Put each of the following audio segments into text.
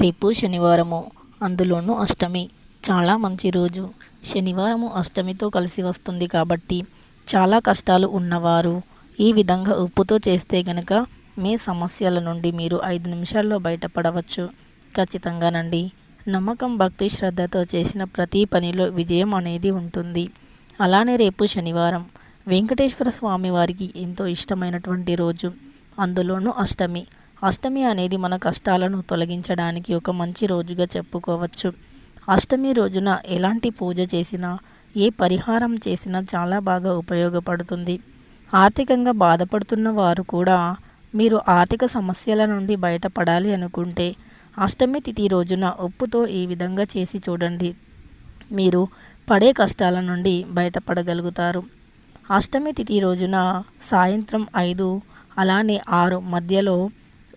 రేపు శనివారము అందులోనూ అష్టమి. చాలా మంచి రోజు. శనివారము అష్టమితో కలిసి వస్తుంది కాబట్టి చాలా కష్టాలు ఉన్నవారు ఈ విధంగా ఉప్పుతో చేస్తే గనక మీ సమస్యల నుండి మీరు ఐదు నిమిషాల్లో బయటపడవచ్చు. ఖచ్చితంగానండి. నమ్మకం భక్తి శ్రద్ధతో చేసిన ప్రతి పనిలో విజయం అనేది ఉంటుంది. అలానే రేపు శనివారం వెంకటేశ్వర స్వామి వారికి ఎంతో ఇష్టమైనటువంటి రోజు. అందులోనూ అష్టమి. అష్టమి అనేది మన కష్టాలను తొలగించడానికి ఒక మంచి రోజుగా చెప్పుకోవచ్చు. అష్టమి రోజున ఎలాంటి పూజ చేసినా ఏ పరిహారం చేసినా చాలా బాగా ఉపయోగపడుతుంది. ఆర్థికంగా బాధపడుతున్న వారు కూడా మీరు ఆర్థిక సమస్యల నుండి బయటపడాలి అనుకుంటే అష్టమి తిథి రోజున ఉప్పుతో ఈ విధంగా చేసి చూడండి. మీరు పడే కష్టాల నుండి బయటపడగలుగుతారు. అష్టమి తిథి రోజున సాయంత్రం ఐదు అలానే ఆరు మధ్యలో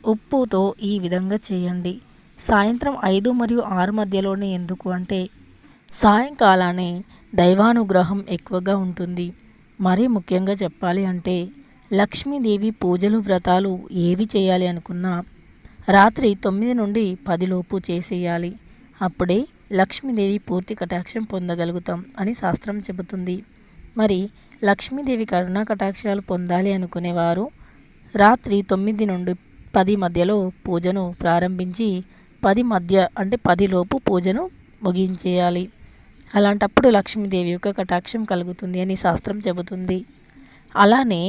ఉప్పుతో ఈ విధంగా చేయండి. సాయంత్రం ఐదు మరియు ఆరు మధ్యలోనే ఎందుకు అంటే సాయంకాలానే దైవానుగ్రహం ఎక్కువగా ఉంటుంది. మరీ ముఖ్యంగా చెప్పాలి అంటే లక్ష్మీదేవి పూజలు వ్రతాలు ఏవి చేయాలి అనుకున్నా రాత్రి తొమ్మిది నుండి పదిలోపు చేసేయాలి. అప్పుడే లక్ష్మీదేవి పూర్తి కటాక్షం పొందగలుగుతాం అని శాస్త్రం చెబుతుంది. మరి లక్ష్మీదేవి కరుణా కటాక్షాలు పొందాలి అనుకునేవారు రాత్రి తొమ్మిది నుండి పది మధ్యలో పూజను ప్రారంభించి పది మధ్య అంటే పదిలోపు పూజను ముగించేయాలి. అలాంటప్పుడు లక్ష్మీదేవి యొక్క కటాక్షం కలుగుతుంది అని శాస్త్రం చెబుతుంది. అలానే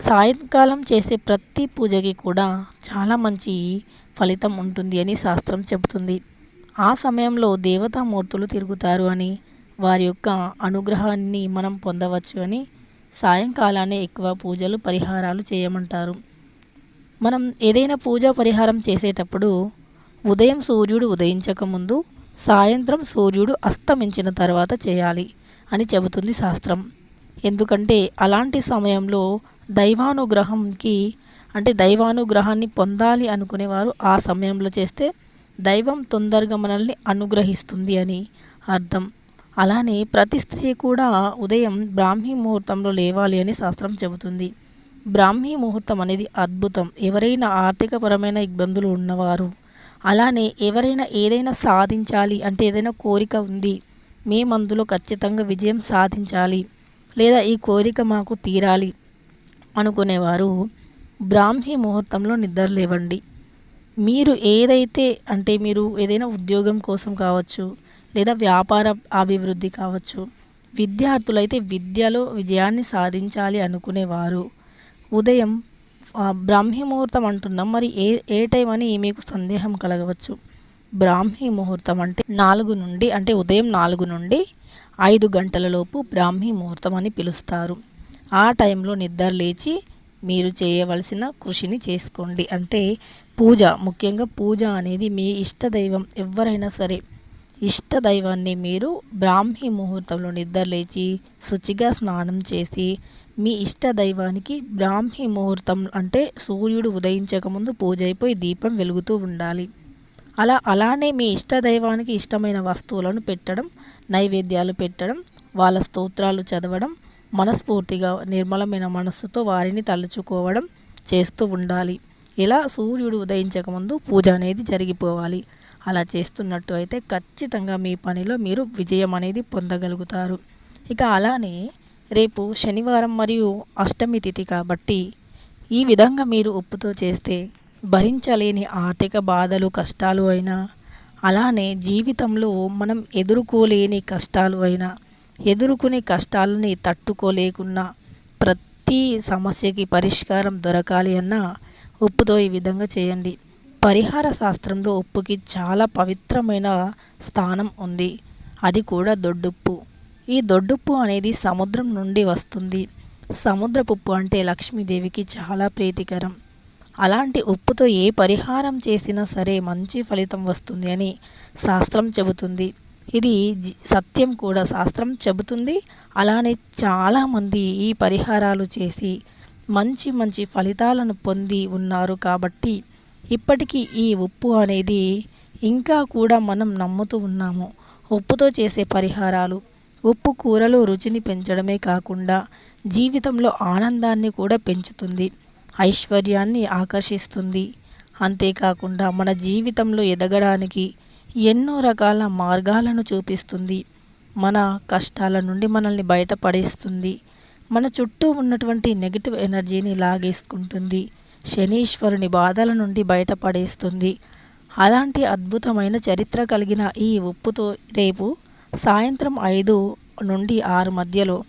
సాయంకాలం చేసే ప్రతి పూజకి కూడా చాలా మంచి ఫలితం ఉంటుంది అని శాస్త్రం చెబుతుంది. ఆ సమయంలో దేవతామూర్తులు తిరుగుతారు అని వారి యొక్క అనుగ్రహాన్ని మనం పొందవచ్చు అని సాయంకాలానే ఎక్కువ పూజలు పరిహారాలు చేయమంటారు. మనం ఏదైనా పూజ పరిహారం చేసేటప్పుడు ఉదయం సూర్యుడు ఉదయించకముందు సాయంత్రం సూర్యుడు అస్తమించిన తర్వాత చేయాలి అని చెబుతుంది శాస్త్రం. ఎందుకంటే అలాంటి సమయంలో దైవానుగ్రహంకి అంటే దైవానుగ్రహాన్ని పొందాలి అనుకునేవారు ఆ సమయంలో చేస్తే దైవం తొందరగా మనల్ని అనుగ్రహిస్తుంది అని అర్థం. అలానే ప్రతి స్త్రీ కూడా ఉదయం బ్రాహ్మీ ముహూర్తంలో లేవాలి అని శాస్త్రం చెబుతుంది. బ్రాహ్మీ ముహూర్తం అనేది అద్భుతం. ఎవరైనా ఆర్థికపరమైన ఇబ్బందులు ఉన్నవారు అలానే ఎవరైనా ఏదైనా సాధించాలి అంటే ఏదైనా కోరిక ఉంది మేము అందులో ఖచ్చితంగా విజయం సాధించాలి లేదా ఈ కోరిక మాకు తీరాలి అనుకునేవారు బ్రాహ్మీ ముహూర్తంలో నిద్ర లేవండి. మీరు ఏదైతే అంటే మీరు ఏదైనా ఉద్యోగం కోసం కావచ్చు లేదా వ్యాపార అభివృద్ధి కావచ్చు విద్యార్థులైతే విద్యలో విజయాన్ని సాధించాలి అనుకునేవారు ఉదయం బ్రాహ్మీ ముహూర్తం అంటున్నాం. మరి ఏ ఏ టైం అని మీకు సందేహం కలగవచ్చు? బ్రాహ్మీ ముహూర్తం అంటే నాలుగు నుండి అంటే ఉదయం నాలుగు నుండి ఐదు గంటలలోపు బ్రాహ్మీ ముహూర్తం అని పిలుస్తారు. ఆ టైంలో నిద్ర లేచి మీరు చేయవలసిన కృషిని చేసుకోండి. అంటే పూజ ముఖ్యంగా పూజ అనేది మీ ఇష్ట దైవం ఎవరైనా సరే ఇష్ట దైవాన్ని మీరు బ్రాహ్మీ ముహూర్తంలో నిద్రలేచి శుచిగా స్నానం చేసి మీ ఇష్ట దైవానికి బ్రాహ్మీ ముహూర్తం అంటే సూర్యుడు ఉదయించకముందు పూజ అయిపోయి దీపం వెలుగుతూ ఉండాలి. అలా అలానే మీ ఇష్ట దైవానికి ఇష్టమైన వస్తువులను పెట్టడం నైవేద్యాలు పెట్టడం వాళ్ళ స్తోత్రాలు చదవడం మనస్ఫూర్తిగా నిర్మలమైన మనస్సుతో వారిని తలుచుకోవడం చేస్తూ ఉండాలి. ఇలా సూర్యుడు ఉదయించకముందు పూజ అనేది జరిగిపోవాలి. అలా చేస్తున్నట్టు అయితే ఖచ్చితంగా మీ పనిలో మీరు విజయం అనేది పొందగలుగుతారు. ఇక అలానే రేపు శనివారం మరియు అష్టమి తిథి కాబట్టి ఈ విధంగా మీరు ఉప్పుతో చేస్తే భరించలేని ఆర్థిక బాధలు కష్టాలు అయినా అలానే జీవితంలో మనం ఎదుర్కోలేని కష్టాలు అయినా ఎదుర్కొనే కష్టాలని తట్టుకోలేకున్నా ప్రతి సమస్యకి పరిష్కారం దొరకాలి అన్నా ఉప్పుతో ఈ విధంగా చేయండి. పరిహార శాస్త్రంలో ఉప్పుకి చాలా పవిత్రమైన స్థానం ఉంది. అది కూడా దొడ్డుప్పు. ఈ దొడ్డుప్పు అనేది సముద్రం నుండి వస్తుంది. సముద్రపుప్పు అంటే లక్ష్మీదేవికి చాలా ప్రీతికరం. అలాంటి ఉప్పుతో ఏ పరిహారం చేసినా సరే మంచి ఫలితం వస్తుంది అని శాస్త్రం చెబుతుంది. ఇది సత్యం కూడా శాస్త్రం చెబుతుంది. అలానే చాలామంది ఈ పరిహారాలు చేసి మంచి మంచి ఫలితాలను పొంది ఉన్నారు కాబట్టి ఇప్పటికీ ఈ ఉప్పు అనేది ఇంకా కూడా మనం నమ్ముతూ ఉన్నాము. ఉప్పుతో చేసే పరిహారాలు ఉప్పు కూరలో రుచిని పెంచడమే కాకుండా జీవితంలో ఆనందాన్ని కూడా పెంచుతుంది. ఐశ్వర్యాన్ని ఆకర్షిస్తుంది. అంతేకాకుండా మన జీవితంలో ఎదగడానికి ఎన్నో రకాల మార్గాలను చూపిస్తుంది. మన కష్టాల నుండి మనల్ని బయటపడేస్తుంది. మన చుట్టూ ఉన్నటువంటి నెగిటివ్ ఎనర్జీని లాగేసుకుంటుంది. శనీశ్వరుని బాధల నుండి బయటపడేస్తుంది. అలాంటి అద్భుతమైన చరిత్ర కలిగిన ఈ ఉప్పుతో రేపు సాయంత్రం ఐదు నుండి ఆరు మధ్యలో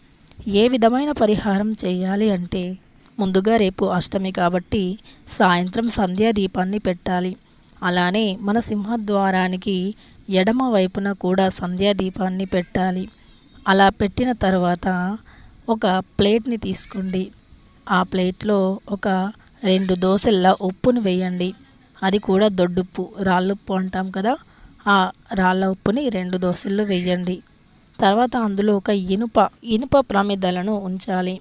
ఏ విధమైన పరిహారం చేయాలి అంటే ముందుగా రేపు అష్టమి కాబట్టి సాయంత్రం సంధ్యా దీపాన్ని పెట్టాలి. అలానే మన సింహద్వారానికి ఎడమ వైపున కూడా సంధ్యా దీపాన్ని పెట్టాలి. అలా పెట్టిన తర్వాత ఒక ప్లేట్ని తీసుకోండి. ఆ ప్లేట్లో ఒక రెండు దోసల్లో ఉప్పును వేయండి. అది కూడా దొడ్డుప్పు. రాళ్ళుప్పు అంటాం కదా ఆ రాళ్ళ ఉప్పుని రెండు దోశల్లో వేయండి. తర్వాత అందులో ఒక ఇనుప ఇనుప ప్రమిదలను ఉంచాలి.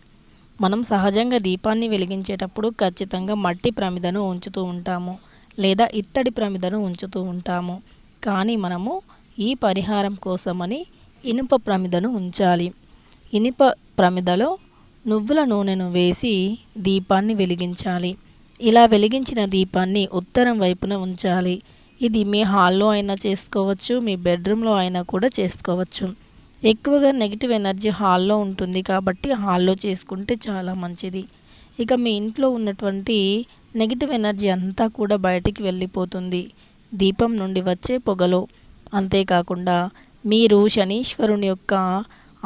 మనం సహజంగా దీపాన్ని వెలిగించేటప్పుడు ఖచ్చితంగా మట్టి ప్రమిదను ఉంచుతూ ఉంటాము లేదా ఇత్తడి ప్రమిదను ఉంచుతూ ఉంటాము. కానీ మనము ఈ పరిహారం కోసమని ఇనుప ప్రమిదను ఉంచాలి. ఇనుప ప్రమిదలో నువ్వుల నూనెను వేసి దీపాన్ని వెలిగించాలి. ఇలా వెలిగించిన దీపాన్ని ఉత్తరం వైపున ఉంచాలి. ఇది మీ హాల్లో అయినా చేసుకోవచ్చు మీ బెడ్రూమ్లో అయినా కూడా చేసుకోవచ్చు. ఎక్కువగా నెగిటివ్ ఎనర్జీ హాల్లో ఉంటుంది కాబట్టి హాల్లో చేసుకుంటే చాలా మంచిది. ఇక మీ ఇంట్లో ఉన్నటువంటి నెగిటివ్ ఎనర్జీ అంతా కూడా బయటికి వెళ్ళిపోతుంది. దీపం నుండి వచ్చే పొగలో. అంతేకాకుండా మీరు శనీశ్వరుని యొక్క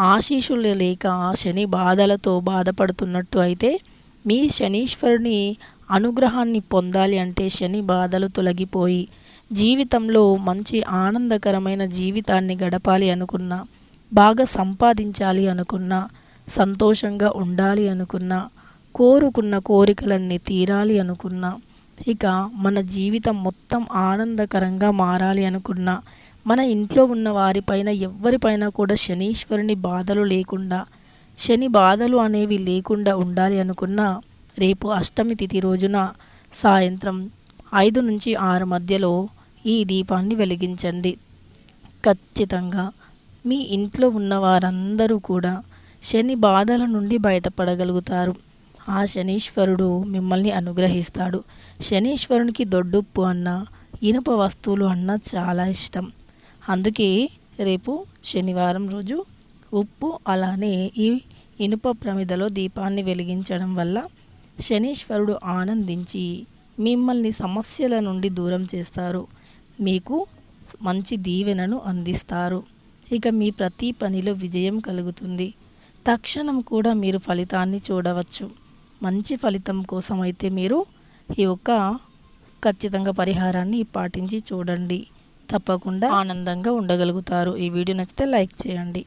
ఆశీషులు లేక శని బాధలతో బాధపడుతున్నట్టు అయితే మీ శనీశ్వరుని అనుగ్రహాన్ని పొందాలి అంటే శని బాధలు తొలగిపోయి జీవితంలో మంచి ఆనందకరమైన జీవితాన్ని గడపాలి అనుకున్నా బాగా సంపాదించాలి అనుకున్నా సంతోషంగా ఉండాలి అనుకున్నా కోరుకున్న కోరికలన్నీ తీరాలి అనుకున్నా ఇక మన జీవితం మొత్తం ఆనందకరంగా మారాలి అనుకున్నా మన ఇంట్లో ఉన్న వారిపైన ఎవరిపైన కూడా శనీశ్వరుని బాధలు లేకుండా శని బాధలు అనేవి లేకుండా ఉండాలి అనుకున్న రేపు అష్టమి తిథి రోజున సాయంత్రం ఐదు నుంచి ఆరు మధ్యలో ఈ దీపాన్ని వెలిగించండి. ఖచ్చితంగా మీ ఇంట్లో ఉన్న వారందరూ కూడా శని బాధల నుండి బయటపడగలుగుతారు. ఆ శనీశ్వరుడు మిమ్మల్ని అనుగ్రహిస్తాడు. శనీశ్వరునికి దొడ్డుప్పు అన్న ఇనుప వస్తువులు అన్న చాలా ఇష్టం. అందుకే రేపు శనివారం రోజు ఉప్పు అలానే ఈ ఇనుప ప్రమిదలో దీపాన్ని వెలిగించడం వల్ల శనీశ్వరుడు ఆనందించి మిమ్మల్ని సమస్యల నుండి దూరం చేస్తారు. మీకు మంచి దీవెనను అందిస్తారు. ఇక మీ ప్రతి పనిలో విజయం కలుగుతుంది. తక్షణం కూడా మీరు ఫలితాన్ని చూడవచ్చు. మంచి ఫలితం కోసం అయితే మీరు ఈ యొక్క ఖచ్చితంగా పరిహారాన్ని పాటించి చూడండి. తప్పకుండా ఆనందంగా ఉండగలుగుతారు. ఈ వీడియో నచ్చితే లైక్ చేయండి.